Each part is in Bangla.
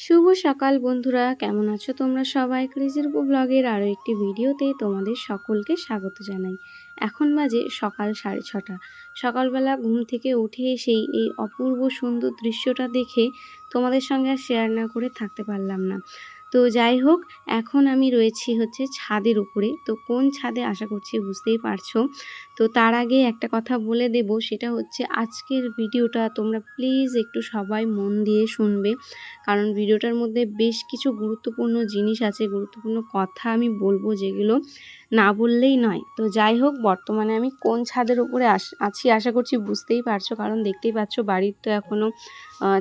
শুভ সকাল বন্ধুরা, কেমন আছো তোমরা সবাই? ক্রেজির ব্লগের আরও একটি ভিডিওতে তোমাদের সকলকে স্বাগত জানাই। এখন বাজে সকাল সাড়ে ছটা। সকালবেলা ঘুম থেকে উঠে এসেই এই অপূর্ব সুন্দর দৃশ্যটা দেখে তোমাদের সঙ্গে আর শেয়ার না করে থাকতে পারলাম না। তো যাই হোক, এখন আমি রয়েছি হচ্ছে ছাদের উপরে। তো কোন ছাদে? আশা করছি বুঝতেই পারছ। তো তার আগে একটা কথা বলে দেব, সেটা হচ্ছে আজকের ভিডিওটা তোমরা প্লিজ একটু সবাই মন দিয়ে শুনবে। কারণ ভিডিওটার মধ্যে বেশ কিছু গুরুত্বপূর্ণ জিনিস আছে, গুরুত্বপূর্ণ কথা আমি বলব যেগুলো না বললেই নয়। তো যাই হোক, বর্তমানে আমি কোন ছাদের উপরে আছি আশা করছি বুঝতেই পারছ। কারণ দেখতেই পাচ্ছ বাড়ির তো এখনও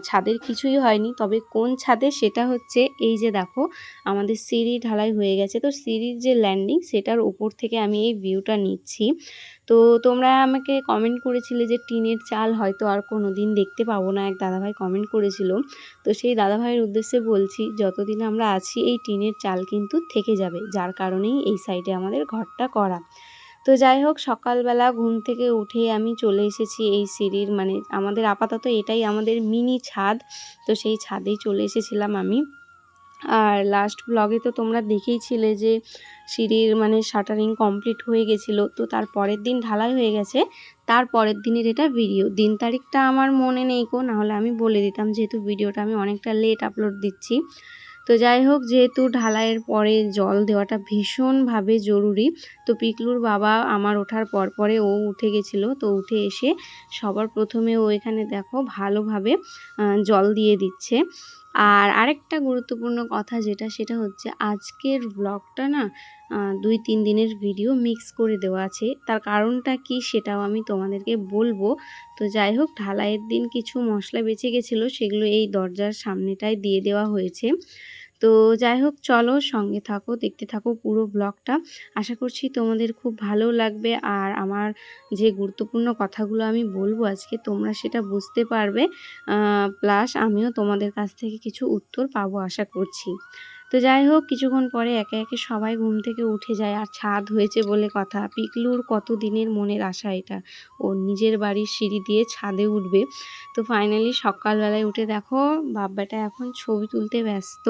ছাদের কিছুই হয়নি। তবে কোন ছাদে? সেটা হচ্ছে এই যে দেখো আমাদের সিঁড়ি ঢালাই হয়ে গেছে। তো সিঁড়ির যে ল্যান্ডিং সেটার উপর থেকে আমি এই ভিউটা নিচ্ছি। তো তোমরা আমাকে কমেন্ট করেছিলে যে টিনের চাল হয়তো আর কোনো দিন দেখতে পাবো না, এক দাদাভাই কমেন্ট করেছিল। তো সেই দাদাভাইয়ের উদ্দেশ্যে বলছি, যতদিন আমরা আছি, এই টিনের চাল কিন্তু থেকে যাবে, যার কারণেই এই সাইডে আমাদের ঘরটা করা। তো যাই হোক, সকালবেলা ঘুম থেকে উঠে আমি চলে এসেছি এই সিঁড়ির মানে আমাদের আপাতত এটাই আমাদের মিনি ছাদ। তো সেই ছাদেই চলে এসেছিলাম আমি। আর লাস্ট ব্লগে তো তোমরা দেখেইছিলে যে সিঁড়ির মানে শাটারিং কমপ্লিট হয়ে গেছিল। তো তার পরের দিন ঢালাই হয়ে গেছে। তার পরের দিনের এটা ভিডিও দিন তারিখটা আমার মনে নেই কো নাহলে আমি বলে দিতাম যেহেতু ভিডিওটা আমি অনেকটা লেট আপলোড দিচ্ছি। তো যাই হোক, যেহেতু ঢালাইয়ের পরে জল দেওয়াটা ভীষণভাবে জরুরি, তো পিকলুর বাবা আমার ওঠার পর পরে ও উঠে গেছিল। তো উঠে এসে সবার প্রথমে ও এখানে দেখো ভালোভাবে জল দিয়ে দিচ্ছে। আর আরেকটা গুরুত্বপূর্ণ কথা যেটা, সেটা হচ্ছে আজকের ব্লগটা না দুই তিন দিনের ভিডিও মিক্স করে দেওয়া আছে। তার কারণটা কি সেটাও আমি তোমাদেরকে বলব। তো যাই হোক, ঢালাইয়ের দিন কিছু মশলা বেঁচে গেছিল, সেগুলো এই দরজার সামনেটায় দিয়ে দেওয়া হয়েছে। তো যাই হোক, চলো সঙ্গে থাকো, দেখতে থাকো পুরো ব্লগটা। আশা করছি তোমাদের খুব ভালো লাগবে আর আমার যে গুরুত্বপূর্ণ কথাগুলো আমি বলব আজকে, তোমরা সেটা বুঝতে পারবে। প্লাস আমিও তোমাদের কাছ থেকে কিছু উত্তর পাবো, আশা করছি। তো যাই হোক, কিছুক্ষণ পরে একে একে সবাই ঘুম থেকে উঠে যায়। আর ছাদ হয়েছে বলে কথা। পিকলুর কত দিনের মনের আশা এটা? ও নিজের বাড়ির সিঁড়ি দিয়ে ছাদে উঠবে। তো ফাইনালি সকালবেলায় উঠে দেখো বাব্বাটা এখন ছবি তুলতে ব্যস্ত।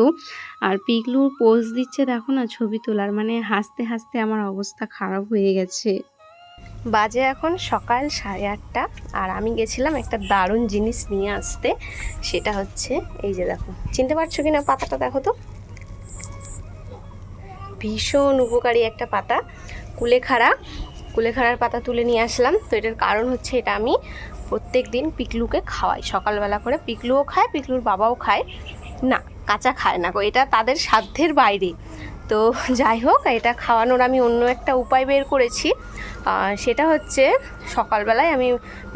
আর পিকলুর পোজ দিচ্ছে দেখো না ছবি তোলার। মানে হাসতে হাসতে আমার অবস্থা খারাপ হয়ে গেছে। বাজে এখন সকাল সাড়ে আটটা। আর আমি গেছিলাম একটা দারুণ জিনিস নিয়ে আসতে। সেটা হচ্ছে, এই যে দেখো। চিনতে পারছ কিনা পাতাটা দেখো তো? ভীষণ উপকারী একটা পাতা, কুলেখাড়া। কুলেখাড়ার পাতা তুলে নিয়ে আসলাম। তো এটার কারণ হচ্ছে এটা আমি প্রত্যেক দিন পিকলুকে খাওয়াই। সকালবেলা করে পিকলুও খায়, পিকলুর বাবাও খায়। না, কাঁচা খায় না গো, এটা তাদের সাধ্যের বাইরে। তো যাই হোক, এটা খাওয়ানোর আমি অন্য একটা উপায় বের করেছি। সেটা হচ্ছে সকালবেলায় আমি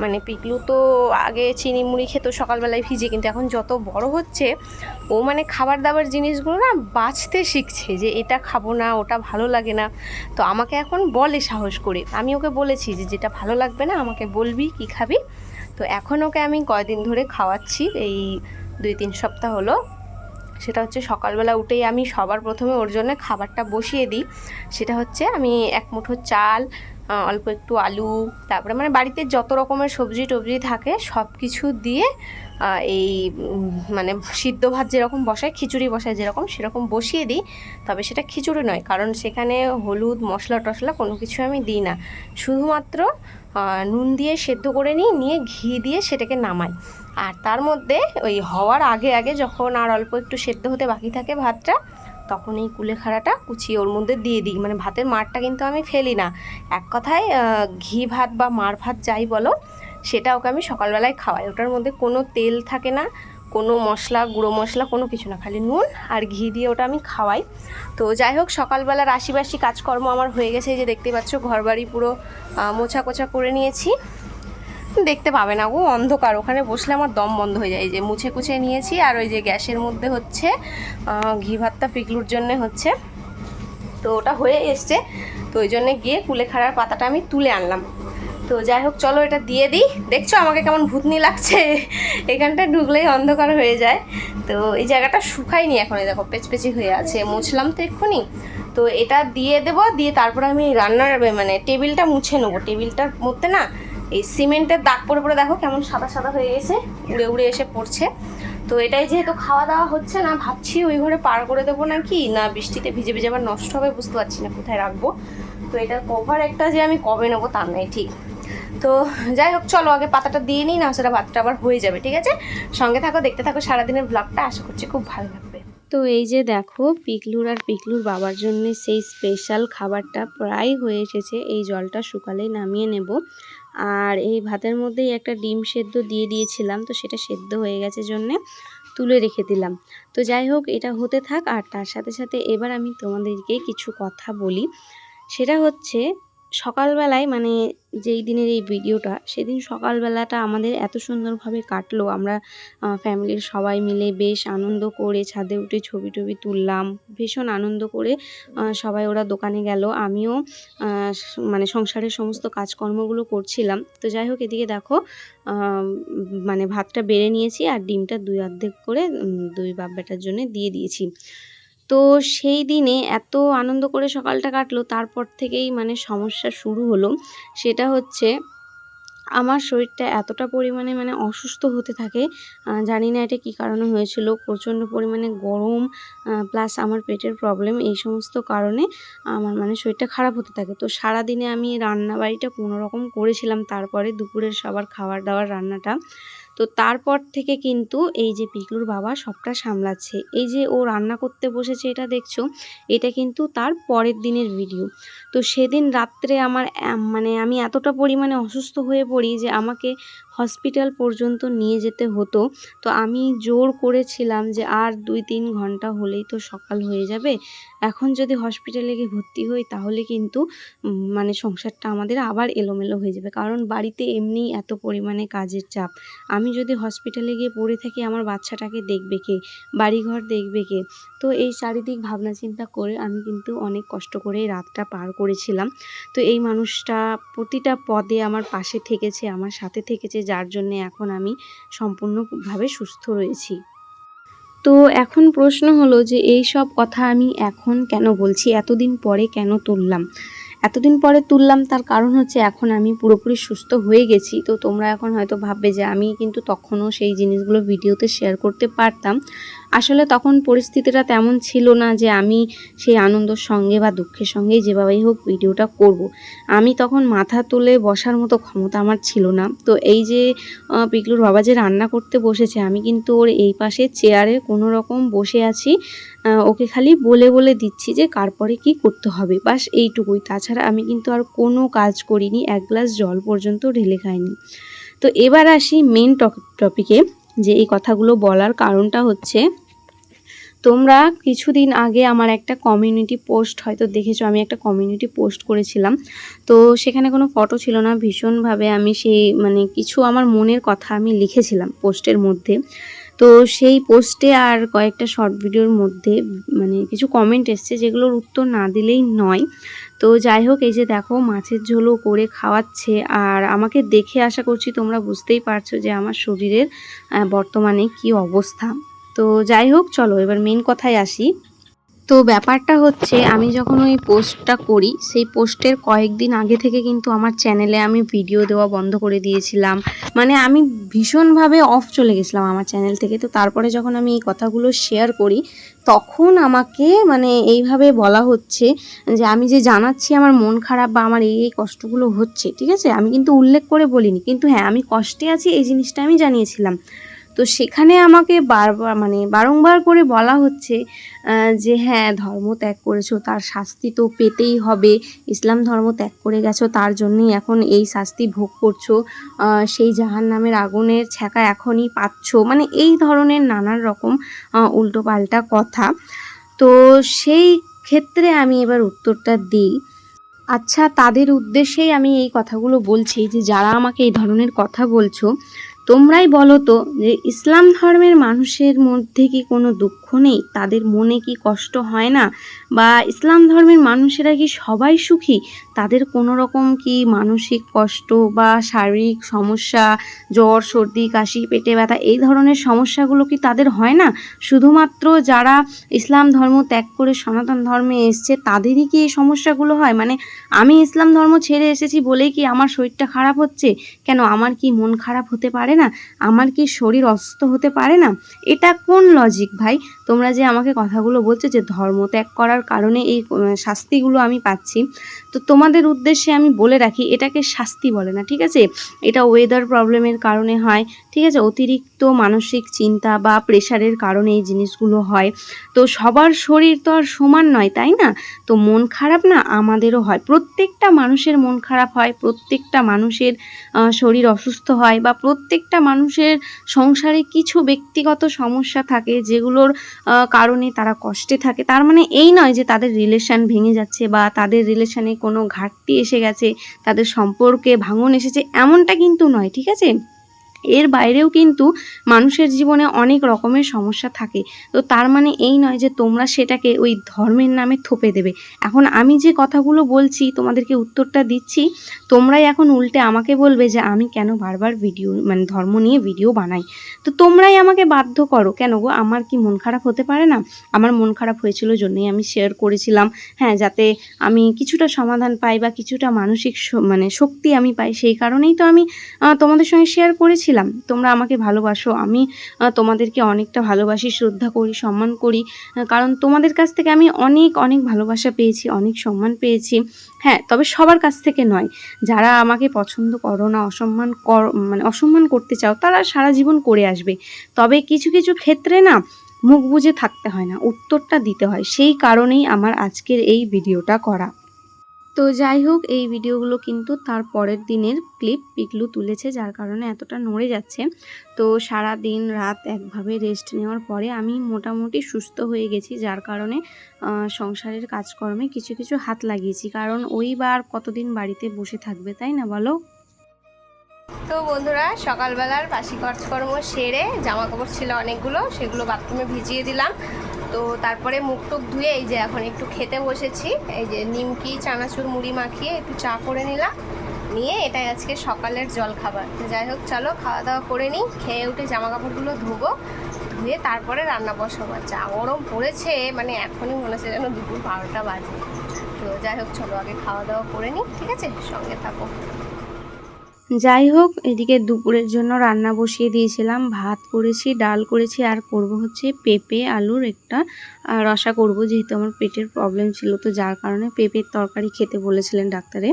মানে পিকলু তো আগে চিনি মুড়ি খেত, সকালবেলায় ভিজে। কিন্তু এখন যত বড় হচ্ছে, ও মানে খাবার দাবার জিনিসগুলো না বাঁচতে শিখছে যে এটা খাব না, ওটা ভালো লাগে না। তো আমাকে এখন বলে সাহস করে। আমি ওকে বলেছি যে যেটা ভালো লাগবে না, আমাকে বলবি কি খাবি। তো এখন ওকে আমি কয়দিন ধরে খাওয়াচ্ছি, এই দুই তিন সপ্তাহ হলো। সেটা হচ্ছে সকালবেলা উঠেই আমি সবার প্রথমে ওর জন্য খাবারটা বসিয়ে দিই। সেটা হচ্ছে আমি এক মুঠো চাল অল্প একটু আলু, তারপরে মানে বাড়িতে যত রকমের সবজি টবজি থাকে সব কিছু দিয়ে এই মানে সিদ্ধ ভাত যেরকম বসায় খিচুড়ি বসায় যেরকম সেরকম বসিয়ে দিই। তবে সেটা খিচুড়ি নয়, কারণ সেখানে হলুদ, মশলা টশলা কোনো কিছু আমি দিই না। শুধুমাত্র নুন দিয়ে সেদ্ধ করে নিই, নিয়ে ঘি দিয়ে সেটাকে নামাই। আর তার মধ্যে ওই হওয়ার আগে আগে যখন আর অল্প একটু সেদ্ধ হতে বাকি থাকে ভাতটা, তখন এই কুলেখাড়াটা কুচিয়ে ওর মধ্যে দিয়ে দিই। মানে ভাতের মারটা কিন্তু আমি ফেলি না। এক কথায় ঘি ভাত বা মার ভাত যাই বলো, সেটা ওকে আমি সকালবেলায় খাওয়াই। ওটার মধ্যে কোনো তেল থাকে না, কোনো মশলা, গুঁড়ো মশলা, কোনো কিছু না। খালি নুন আর ঘি দিয়ে ওটা আমি খাওয়াই। তো যাই হোক, সকালবেলার রাশিবাসি কাজকর্ম আমার হয়ে গেছে। যে দেখতে পাচ্ছ, ঘরবাড়ি পুরো মোছা কোছা করে নিয়েছি। দেখতে পাবে না গো, অন্ধকার। ওখানে বসলে আমার দম বন্ধ হয়ে যায়। যে মুছে কুছে নিয়েছি, আর ওই যে গ্যাসের মধ্যে হচ্ছে ঘি ভাতটা পিকলুর জন্য হচ্ছে। তো ওটা হয়ে এসছে। তো ওই জন্যে গিয়ে কুলেখাড়ার পাতাটা আমি তুলে আনলাম। তো যাই হোক, চলো এটা দিয়ে দিই। দেখছ আমাকে কেমন ভূতনি লাগছে? এখানটা ঢুকলেই অন্ধকার হয়ে যায়। তো এই জায়গাটা শুকায়নি এখন দেখো, পেচপেচি হয়ে আছে। মুছলাম তো এক্ষুনি। তো এটা দিয়ে দেবো, দিয়ে তারপর আমি রান্নার মানে টেবিলটা মুছে নেব। টেবিলটার মধ্যে না এই সিমেন্টের দাগ পড়ে পড়ে দেখো কেমন সাদা সাদা হয়ে গেছে, উড়ে উড়ে এসে পড়ছে। তো এটাই যেহেতু খাওয়া দাওয়া হচ্ছে না, ভাবছি ওই ঘরে পার করে দেবো নাকি, না বৃষ্টিতে ভিজে ভিজে আবার নষ্ট হবে বুঝতে পারছি না কোথায় রাখব। তো এটার কভার একটা যে আমি কবে নেব তার নাই ঠিক। তো যাই হোক, চলো আগে পাতাটা দিয়ে নিই, না সেটা ভাতটা আবার হয়ে যাবে, ঠিক আছে? সঙ্গে থাকো, দেখতে থাকো সারাদিনের ব্লগটা আশা করছি খুব ভালো লাগবে। তো এই যে দেখো, পিকলুর আর পিকলুর বাবার জন্য সেই স্পেশাল খাবারটা প্রায় হয়ে এসেছে, এই জলটা শুকালেই নামিয়ে নেব। আর এই ভাতের মধ্যেই একটা ডিম সেদ্ধ দিয়ে দিয়েছিলাম, তো সেটা সেদ্ধ হয়ে গেছে জন্যে তুলে রেখে দিলাম। তো যাই হোক, এটা হতে থাক, আর তার সাথে সাথে এবার আমি তোমাদেরকে কিছু কথা বলি। সেটা হচ্ছে সকালবেলায় মানে যেই দিনের এই ভিডিওটা, সেদিন সকালবেলাটা আমাদের এত সুন্দরভাবে কাটলো। আমরা ফ্যামিলির সবাই মিলে বেশ আনন্দ করে ছাদে উঠে ছবি টবি তুললাম। ভীষণ আনন্দ করে সবাই ওরা দোকানে গেল। আমিও মানে সংসারের সমস্ত কাজকর্মগুলো করছিলাম। তো যাই হোক, এদিকে দেখো মানে ভাতটা বেড়ে নিয়েছি আর ডিমটা দুই অর্ধেক করে দুই বাপ বেটার জন্য দিয়ে দিয়েছি। তো সেই দিনে এত আনন্দ করে সকালটা কাটলো, তারপর থেকেই মানে সমস্যা শুরু হলো। সেটা হচ্ছে, আমার শরীরটা এতটা পরিমাণে মানে অসুস্থ হতে থাকে জানি না এটা কী কারণে হয়েছিল, প্রচণ্ড পরিমাণে গরম প্লাস আমার পেটের প্রবলেম এই সমস্ত কারণে আমার মানে শরীরটা খারাপ হতে থাকে। তো সারাদিনে আমি রান্না বাড়িটা করেছিলাম, তারপরে দুপুরের সবার খাবার দাবার রান্নাটা। তো তারপর থেকে কিন্তু এই যে পিকলুর বাবা সবটা সামলাচ্ছে। এই যে ও রান্না করতে বসেছে এটা দেখছ, এটা কিন্তু তার পরের দিনের ভিডিও তো সেদিন রাত্রে আমার মানে আমি এতটা পরিমাণে অসুস্থ হয়ে পড়ি যে আমাকে হসপিটাল পর্যন্ত নিয়ে যেতে হতো। তো আমি জোর করেছিলাম যে আর দুই তিন ঘণ্টা হলেই তো সকাল হয়ে যাবে। এখন যদি হসপিটালে গিয়ে ভর্তি হই তাহলে কিন্তু মানে সংসারটা আমাদের আবার এলোমেলো হয়ে যাবে। কারণ বাড়িতে এমনিই এত পরিমাণে কাজের চাপ। আমি যদি হসপিটালে গিয়ে পড়ে থাকি আমার বাচ্চাটাকে দেখবে কে? বাড়িঘর দেখবে কে? তো এই চারিদিক ভাবনা চিন্তা করে আমি কিন্তু অনেক কষ্ট করে রাতটা পার করেছিলাম। তো এই মানুষটা প্রতিটা পদে আমার পাশে থেকেছে, আমার সাথে থেকেছে। যার জন্যে এখন আমি সম্পূর্ণভাবে সুস্থ রয়েছি। তো এখন প্রশ্ন হলো যে এই সব কথা আমি এখন কেন বলছি? এতদিন পরে কেন তুললাম? এতদিন পরে তুললাম তার কারণ হচ্ছে এখন আমি পুরোপুরি সুস্থ হয়ে গেছি। তো তোমরা এখন হয়তো ভাববে যে আমি কিন্তু তখনও সেই জিনিসগুলো ভিডিওতে শেয়ার করতে পারতাম। আসলে তখন পরিস্থিতিটা তেমন ছিল না যে আমি সেই আনন্দের সঙ্গে বা দুঃখের সঙ্গেই যেভাবেই হোক ভিডিওটা করব। আমি তখন মাথা তুলে বসার মতো ক্ষমতা আমার ছিল না। তো এই যে পিকলুর বাবা যে রান্না করতে বসেছে, আমি কিন্তু ওর এই পাশে চেয়ারে কোনো রকম বসে আছি ওকে খালি বলে বলে দিচ্ছি যে কার পরে কী করতে হবে। বাস এইটুকুই। তাছাড়া আমি কিন্তু আর কোনো কাজ করিনি, এক গ্লাস জল পর্যন্ত ঢেলে খাইনি। তো এবার আসি মেন টপিকে যে এই কথাগুলো বলার কারণটা হচ্ছে তোমরা কিছুদিন আগে আমার একটা কমিউনিটি পোস্ট হয়তো দেখেছ, আমি একটা কমিউনিটি পোস্ট করেছিলাম। তো সেখানে কোনো ফটো ছিল না, ভীষণভাবে আমি সেই মানে কিছু আমার মনের কথা আমি লিখেছিলাম পোস্টের মধ্যে। তো সেই পোস্টে আর কয়েকটা শর্ট ভিডিওর মধ্যে মানে কিছু কমেন্ট এসছে যেগুলোর উত্তর না দিলেই নয়। তো যাই হোক, এই যে দেখো, মাছের ঝোলও করে খাওয়াচ্ছে। আর আমাকে দেখে আশা করছি তোমরা বুঝতেই পারছ যে আমার শরীরের বর্তমানে কি অবস্থা। তো যাই হোক, চলো এবার মেন কথায় আসি। তো ব্যাপারটা হচ্ছে, আমি যখন ওই পোস্টটা করি, সেই পোস্টের কয়েকদিন আগে থেকে কিন্তু আমার চ্যানেলে আমি ভিডিও দেওয়া বন্ধ করে দিয়েছিলাম। মানে আমি ভীষণভাবে অফ চলে গেছিলাম আমার চ্যানেল থেকে। তো তারপরে যখন আমি এই কথাগুলো শেয়ার করি, তখন আমাকে মানে এইভাবে বলা হচ্ছে যে, আমি যে জানাচ্ছি আমার মন খারাপ বা আমার এই এই কষ্টগুলো হচ্ছে, ঠিক আছে? আমি কিন্তু উল্লেখ করে বলিনি। কিন্তু হ্যাঁ আমি কষ্টে আছি, এই জিনিসটা আমি জানিয়েছিলাম। তো সেখানে আমাকে বারবার মানে বারংবার করে বলা হচ্ছে যে হ্যাঁ ধর্ম ত্যাগ করেছ, তার শাস্তি তো পেতেই হবে। ইসলাম ধর্ম ত্যাগ করে গেছো, তার জন্যই এখন এই শাস্তি ভোগ করছ। সেই জাহান নামের আগুনের ছ্যাঁকা এখনই পাচ্ছ। মানে এই ধরনের নানান রকম উল্টোপাল্টা কথা। তো সেই ক্ষেত্রে আমি এবার উত্তরটা দিই। আচ্ছা তাদের উদ্দেশ্যেই আমি এই কথাগুলো বলছি যে, যারা আমাকে এই ধরনের কথা বলছো তোমরাই বলো তো যে ইসলাম ধর্মের মানুষের মধ্যে কি কোনো দুঃখ নেই? তাদের মনে কি কষ্ট হয় না? বা ইসলাম ধর্মের মানুষেরা কি সবাই সুখী? তাদের কোনো রকম কি মানসিক কষ্ট বা শারীরিক সমস্যা, জ্বর, সর্দি, কাশি, পেটে ব্যথা এই ধরনের সমস্যাগুলো কি তাদের হয় না? শুধুমাত্র যারা ইসলাম ধর্ম ত্যাগ করে সনাতন ধর্মে এসছে তাদেরই কি এই সমস্যাগুলো হয়? মানে আমি ইসলাম ধর্ম ছেড়ে এসেছি বলেই কি আমার শরীরটা খারাপ হচ্ছে? কেন আমার কি মন খারাপ হতে পারে না? আমার কি শরীর অসুস্থ হতে পারে না? এটা কোন লজিক ভাই? তোমরা যে আমাকে কথাগুলো বলছো যে ধর্ম ত্যাগ করার কারণে এই শাস্তিগুলো আমি পাচ্ছি, তো তোমাদের উদ্দেশ্যে আমি বলে রাখি, এটাকে শাস্তি বলে না, ঠিক আছে? এটা ওয়েদার প্রবলেমের কারণে হয়, ঠিক আছে? অতিরিক্ত মানসিক চিন্তা বা প্রেশারের কারণে এই জিনিসগুলো হয়। তো সবার শরীর তো আর সমান নয়, তাই না? তো মন খারাপ না? আমাদেরও হয়। প্রত্যেকটা মানুষের মন খারাপ হয়, প্রত্যেকটা মানুষের শরীর অসুস্থ হয় বা প্রত্যেকটা মানুষের সংসারে কিছু ব্যক্তিগত সমস্যা থাকে যেগুলোর কারণে তারা কষ্টে থাকে। তার মানে এই নয় যে তাদের রিলেশান ভেঙে যাচ্ছে বা তাদের রিলেশানে কোনো ঘাটতি এসে গেছে, তাদের সম্পর্কে ভাঙন এসেছে, এমনটা কিন্তু নয়, ঠিক আছে? এর বাইরেও কিন্তু মানুষের জীবনে অনেক রকমের সমস্যা থাকে। তো তার মানে এই নয় যে তোমরা সেটাকে ওই ধর্মের নামে থোপে দেবে। এখন আমি যে কথাগুলো বলছি, তোমাদেরকে উত্তরটা দিচ্ছি, তোমরাই এখন উল্টে আমাকে বলবে যে আমি কেন বারবার ভিডিও মানে ধর্ম নিয়ে ভিডিও বানাই। তো তোমরাই আমাকে বাধ্য করো। কেন গো? আমার কি মন খারাপ হতে পারে না? আমার মন খারাপ হয়েছিল জন্যই আমি শেয়ার করেছিলাম। হ্যাঁ যাতে আমি কিছুটা সমাধান পাই বা কিছুটা মানসিক মানে শক্তি আমি পাই, সেই কারণেই তো আমি তোমাদের সঙ্গে শেয়ার করেছিলাম। তোমরা আমাকে ভালোবাসো, আমি তোমাদেরকে অনেকটা ভালোবাসি, শ্রদ্ধা করি, সম্মান করি কারণ তোমাদের কাছ থেকে আমি অনেক অনেক ভালোবাসা পেয়েছি, অনেক সম্মান পেয়েছি। হ্যাঁ তবে সবার কাছ থেকে নয়। যারা আমাকে পছন্দ করো না, অসম্মান কর মানে অসম্মান করতে চাও, তারা সারা জীবন করে আসবে। তবে কিছু কিছু ক্ষেত্রে না, মুখ বুজে থাকতে হয় না, উত্তরটা দিতে হয়। সেই কারণেই আমার আজকের এই ভিডিওটা করা। তো যাই হোক, এই ভিডিওগুলো কিন্তু তার পরের দিনের ক্লিপ পিকলু তুলেছে, যার কারণে এতটা নড়ে যাচ্ছে। তো সারা দিন রাত একভাবে রেস্ট নেওয়ার পরে আমি মোটামুটি সুস্থ হয়ে গেছি, যার কারণে সংসারের কাজকর্মে কিছু কিছু হাত লাগিয়েছি। কারণ ওই বার কতদিন বাড়িতে বসে থাকবে, তাই না বলো? তো বন্ধুরা, সকালবেলার বাসি কাজকর্ম সেরে জামা কাপড় ছিল অনেকগুলো, সেগুলো বাথরুমে ভিজিয়ে দিলাম। তো তারপরে মুখ টুক ধুয়ে এই যে এখন একটু খেতে বসেছি। এই যে নিমকি, চানাচুর, মুড়ি মাখিয়ে একটু চা করে নিলাম। নিয়ে এটাই আজকে সকালের জল খাবার যাই হোক, চলো খাওয়া দাওয়া করে নিই, খেয়ে উঠে জামা কাপড়গুলো ধোবো। ধুয়ে তারপরে রান্না বসাবো। যা গরম পড়েছে মানে এখনই মনে হচ্ছে যেন দুপুর বারোটা বাজে। তো যাই হোক, চলো আগে খাওয়া দাওয়া করে নিই, ঠিক আছে? সঙ্গে থাকো। যাই হোক, এদিকে দুপুরের জন্য রান্না বসিয়ে দিয়েছিলাম। ভাত করেছি, ডাল করেছি, আর করব হচ্ছে পেঁপে, আলুর একটা রসা করব। যেহেতু আমার পেটের প্রবলেম ছিল, তো যার কারণে পেঁপের তরকারি খেতে বলেছিলেন ডাক্তারে।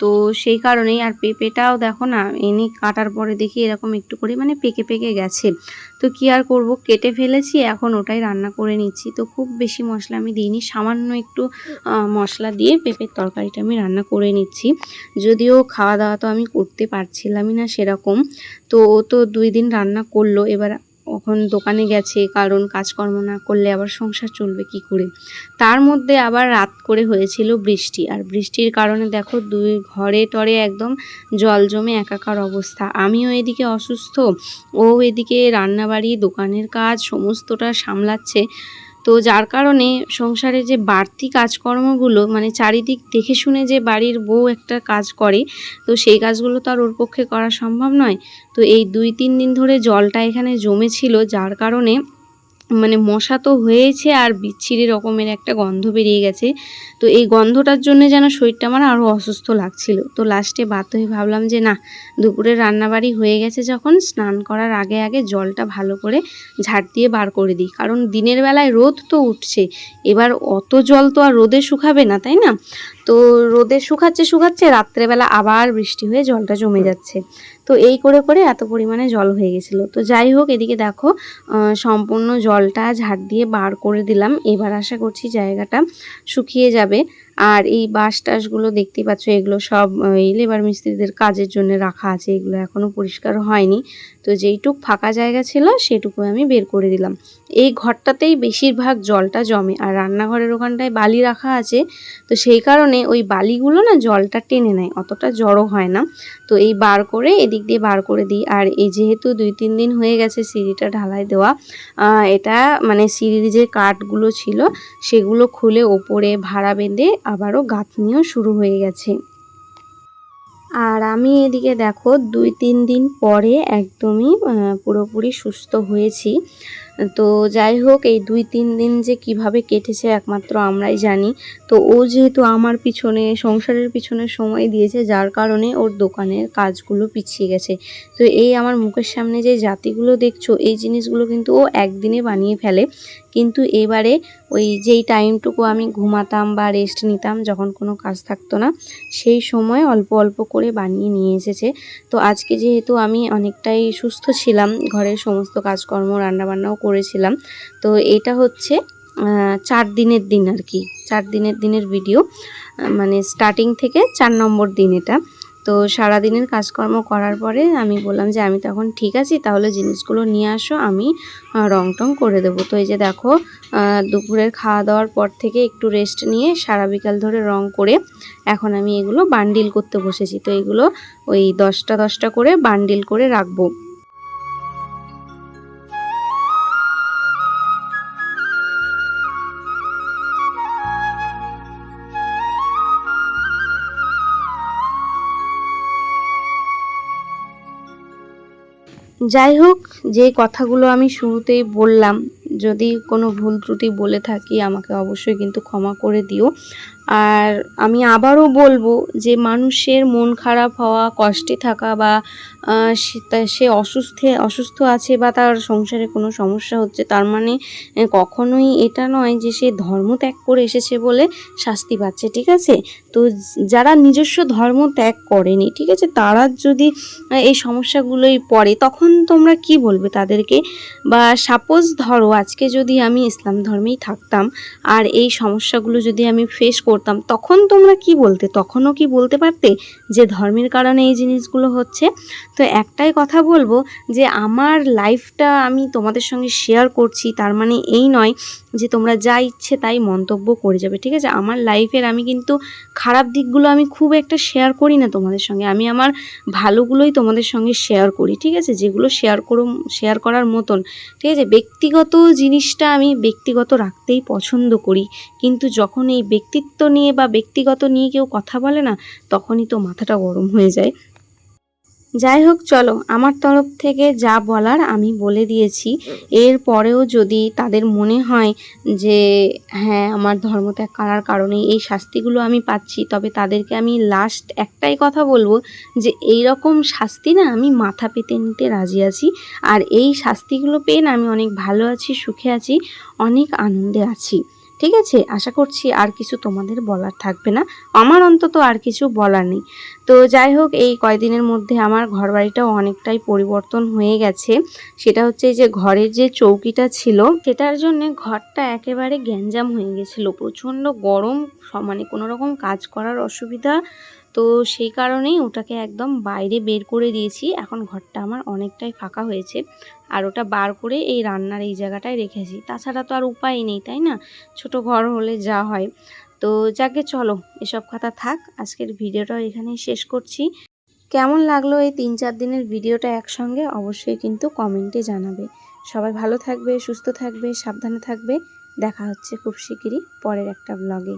তো সেই কারণেই, আর পেঁপেটাও দেখো না, এনে কাটার পরে দেখি এরকম একটু করে মানে পেকে পেকে গেছে। তো কি আর করব? কেটে ফেলেছি, এখন ওটাই রান্না করে নিচ্ছি। তো খুব বেশি মশলা আমি দিইনি, সামান্য একটু মশলা দিয়ে পেঁপের তরকারিটা আমি রান্না করে নিচ্ছি। যদিও খাওয়া দাওয়া তো আমি করতে পারছিলামই না সেরকম। তো ও তো দুই দিন রান্না করল, এবার এখন দোকানে গেছে, কারণ কাজকর্ম না করলে আবার সংসার চলবে কি করে? তার মধ্যে আবার রাত করে হয়েছিল বৃষ্টি, আর বৃষ্টির কারণে দেখো দুই ঘরে টরে একদম জল জমে একাকার অবস্থা। আমিও এদিকে অসুস্থ, ও এদিকে রান্নাবাড়ি, দোকানের কাজ, সমস্তটা সামলাচ্ছে। তো যার কারণে সংসারে যে বাড়তি কাজকর্মগুলো মানে চারিদিক দেখে শুনে যে বাড়ির বউ একটা কাজ করে, তো সেই কাজগুলো তো আর ওর পক্ষে করা সম্ভব নয়। তো এই দুই তিন দিন ধরে জলটা এখানে জমেছিল, যার কারণে মানে মশা তো হয়েছে আর বিচ্ছিরি রকমের একটা গন্ধ বেরিয়ে গেছে। তো এই গন্ধটার জন্য যেন শরীরটা আমার আরও অসুস্থ লাগছিল। তো লাস্টে বাধ্য হয়ে ভাবলাম যে না, দুপুরে রান্নাবাড়ি হয়ে গেছে যখন, স্নান করার আগে আগে জলটা ভালো করে ঝাড় দিয়ে বার করে দিই। কারণ দিনের বেলায় রোদ তো উঠছে, এবার অত জল তো আর রোদে শুকাবে না, তাই না? তো রোদে শুকাচ্ছে শুকাচ্ছে রাত্রেবেলা আবার বৃষ্টি হয়ে জলটা জমে যাচ্ছে। তো এই করে করে এত পরিমাণে জল হয়ে গেছিল। তো যাই হোক এদিকে দেখো সম্পূর্ণ জলটা ঝাড় দিয়ে বার করে দিলাম। এবার আশা করছি জায়গাটা শুকিয়ে যাবে। আর এই বাঁশ টাসগুলো দেখতেই পাচ্ছ, এগুলো সব এই লেবার মিস্ত্রিদের কাজের জন্য রাখা আছে, এগুলো এখনও পরিষ্কার হয়নি। তো যেইটুক ফাঁকা জায়গা ছিল, সেটুকু আমি বের করে দিলাম। এই ঘরটাতেই বেশিরভাগ জলটা জমে, আর রান্নাঘরের ওখানটায় বালি রাখা আছে। তো সেই কারণে ওই বালিগুলো না জলটা টেনে নেয়, অতটা জড়ো হয় না। তো এই বার করে এদিক দিয়ে বার করে দিই, আর এই যেহেতু দুই তিন দিন হয়ে গেছে সিঁড়িটা ঢালাই দেওয়া এটা মানে সিঁড়ির যে কাঠগুলো ছিল, সেগুলো খুলে ওপরে ভাড়া বেঁধে আবারও গাঁথনিও শুরু হয়ে গেছে। আর আমি এদিকে দেখো, দুই তিন দিন পরে একদমই পুরোপুরি সুস্থ হয়েছি। তো যাই হোক, এই দুই তিন দিন যে কীভাবে কেটেছে একমাত্র আমরাই জানি। তো ও যেহেতু আমার পিছনে, সংসারের পিছনে সময় দিয়েছে, যার কারণে ওর দোকানের কাজগুলো পিছিয়ে গেছে। তো এই আমার মুখের সামনে যে জাতিগুলো দেখছ, এই জিনিসগুলো কিন্তু ও একদিনে বানিয়ে ফেলে। কিন্তু এবারে ওই যেই টাইমটুকু আমি ঘুমাতাম বা রেস্ট নিতাম, যখন কোনো কাজ থাকতো না, সেই সময় অল্প অল্প করে বানিয়ে নিয়ে এসেছে। তো আজকে যেহেতু আমি অনেকটাই সুস্থ ছিলাম, ঘরের সমস্ত কাজকর্ম, রান্নাবান্নাও করেছিলাম, তো এটা হচ্ছে চার দিনের দিন আর কি, চার দিনের দিনের ভিডিও মানে স্টার্টিং থেকে চার নম্বর দিন এটা। তো সারাদিনের কাজকর্ম করার পরে আমি বললাম যে, আমি তখন ঠিক আছি, তাহলে জিনিসগুলো নিয়ে আসো, আমি রং টং করে দেবো। তো এই যে দেখো দুপুরের খাওয়া দাওয়ার পর থেকে একটু রেস্ট নিয়ে সারা বিকাল ধরে রং করে এখন আমি এগুলো বান্ডিল করতে বসেছি। তো এগুলো ওই দশটা দশটা করে বান্ডিল করে রাখব। যাই হোক, যে কথাগুলো আমি শুরুতেই বললাম, যদি কোনো ভুল ত্রুটি বলে থাকি, আমাকে অবশ্যই কিন্তু ক্ষমা করে দিও। আর আমি আবারও বলব যে মানুষের মন খারাপ হওয়া, কষ্টে থাকা বা সে অসুস্থ অসুস্থ আছে বা তার সংসারে কোনো সমস্যা হচ্ছে, তার মানে কখনোই এটা নয় যে সে ধর্ম ত্যাগ করে এসেছে বলে শাস্তি পাচ্ছে, ঠিক আছে? তো যারা নিজস্ব ধর্ম ত্যাগ করেনি, ঠিক আছে? তারা যদি এই সমস্যাগুলোই পড়ে, তখন তোমরা কি বলবে তাদেরকে? বা সাপোজ ধরো আজকে যদি আমি ইসলাম ধর্মেই থাকতাম, আর এই সমস্যাগুলো যদি আমি ফেস করতাম, তখন তোমরা কি বলতে? তখনও কি বলতে পারতে যে ধর্মের কারণে এই জিনিসগুলো হচ্ছে? তো একটাই কথা বলব যে আমার লাইফটা আমি তোমাদের সঙ্গে শেয়ার করছি, তার মানে এই নয় যে তোমরা যা ইচ্ছে তাই মন্তব্য করে যাবে, ঠিক আছে? আমার লাইফের আমি কিন্তু খারাপ দিকগুলো আমি খুব একটা শেয়ার করি না তোমাদের সঙ্গে। আমি আমার ভালোগুলোই তোমাদের সঙ্গে শেয়ার করি, ঠিক আছে? যেগুলো শেয়ার করো শেয়ার করার মতন, ঠিক আছে? ব্যক্তিগত জিনিসটা আমি ব্যক্তিগত রাখতেই পছন্দ করি। কিন্তু যখন এই ব্যক্তিত্ব নিয়ে বা ব্যক্তিগত নিয়ে কেউ কথা বলে না, তখনই তো মাথাটা গরম হয়ে যায়। যাই হোক, চলো, আমার তরফ থেকে যা বলার আমি বলে দিয়েছি। এর পরেও যদি তাদের মনে হয় যে হ্যাঁ আমার ধর্মত্যাগ করার কারণে এই শাস্তিগুলো আমি পাচ্ছি, তবে তাদেরকে আমি লাস্ট একটাই কথা বলব যে এই রকম শাস্তি না আমি মাথা পেতে নিতে রাজি আছি। আর এই শাস্তিগুলো পেয়ে না আমি অনেক ভালো আছি, সুখে আছি, অনেক আনন্দে আছি। ঠিক আছে? আশা করছি আর কিছু তোমাদের বলার থাকবে না। আমার অন্তত আর কিছু বলার নেই। তো যাই হোক, এই কয়দিনের মধ্যে আমার ঘর বাড়িটাও অনেকটাই পরিবর্তন হয়ে গেছে। সেটা হচ্ছে যে ঘরের যে চৌকিটা ছিল, সেটার জন্যে ঘরটা একেবারে গ্যাঞ্জাম হয়ে গেছিল। প্রচণ্ড গরম মানে কোনো রকম কাজ করার অসুবিধা তো সেই কারণেই ওটাকে একদম বাইরে বের করে দিয়েছি। এখন ঘরটা আমার অনেকটাই ফাঁকা হয়েছে আর ওটা বার করে এই রান্নার এই জায়গাটায় রেখেছি। তাছাড়া তো আর উপায় নেই, তাই না? ছোট ঘর হলে যা হয়। তো যাকে চলো, এসব কথা থাক, আজকের ভিডিওটা এখানেই শেষ করছি। কেমন লাগল এই তিন চার দিনের ভিডিওটা একসঙ্গে অবশ্যই কিন্তু কমেন্টে জানাবে। সবাই ভালো থাকবে, সুস্থ থাকবে, সাবধানে থাকবে। দেখা হচ্ছে খুব শিগগিরই পরের একটা ব্লগে